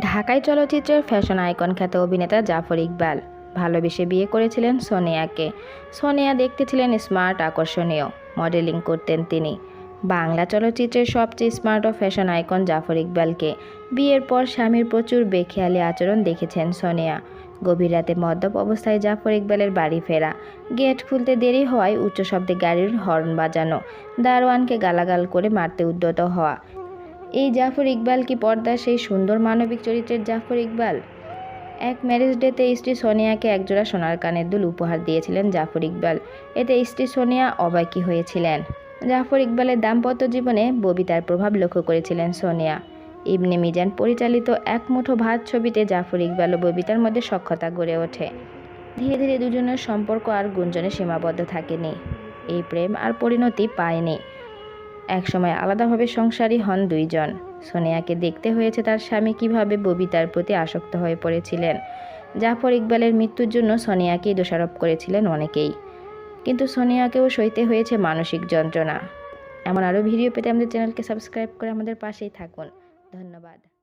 ঢাকাই চলচ্চিত্রের fashion icon খ্যাত অভিনেতা জাফর ইকবাল। ভালোবেসে বিয়ে করেছিলেন সোনিয়াকে। সোনিয়া দেখতে ছিলেন স্মার্ট, আকর্ষণীয়। মডেলিং করতেন তিনি। বাংলা চলচ্চিত্রের সবচেয়ে স্মার্ট ও ফ্যাশন আইকন জাফর ইকবালকে। বিয়ের পর স্বামীর প্রচুর বেখেয়ালি আচরণ দেখেছেন সোনিয়া। গভীর রাতে মদ্যপ অবস্থায় জাফর ইকবালের বাড়ি ফেরা। গেট খুলতে দেরি হওয়ায় উচ্চ শব্দে গাড়ির হর্ন বাজানো। দারোয়ানকে গালাগাল করে মারতে উদ্যত হওয়া। এই জাফর ইকবাল কি পর্দা সেই সুন্দর মানবিক চরিত্রের জাফর ইকবাল? এক ম্যারেজ ডেতে স্ত্রী সোনিয়াকে একজোড়া সোনার কানের দুল উপহার দিয়েছিলেন জাফর ইকবাল। এতে স্ত্রী সোনিয়া অবাকি হয়েছিলেন। জাফর ইকবালের দাম্পত্য জীবনে ববিতার প্রভাব লক্ষ্য করেছিলেন সোনিয়া। ইবনে মিজান পরিচালিত এক মুঠো ভাত ছবিতে জাফর ইকবাল ও ববিতার মধ্যে সখ্যতা গড়ে ওঠে। ধীরে ধীরে দুজনের সম্পর্ক আর গুঞ্জনে সীমাবদ্ধ থাকেনি। এই প্রেম আর পরিণতি পায়নি। একসময় আলাদাভাবে সংসারী হন দুইজন। সোনিয়াকে দেখতে হয়েছে তার স্বামী কীভাবে ববিতার প্রতি আসক্ত হয়ে পড়েছিলেন। জাফর ইকবালের মৃত্যুর জন্য সোনিয়াকেই দোষারোপ করেছিলেন অনেকেই। কিন্তু সোনিয়াকেও সইতে হয়েছে মানসিক যন্ত্রণা। এমন আরও ভিডিও পেতে আমাদের চ্যানেলকে সাবস্ক্রাইব করে আমাদের পাশেই থাকুন। ধন্যবাদ।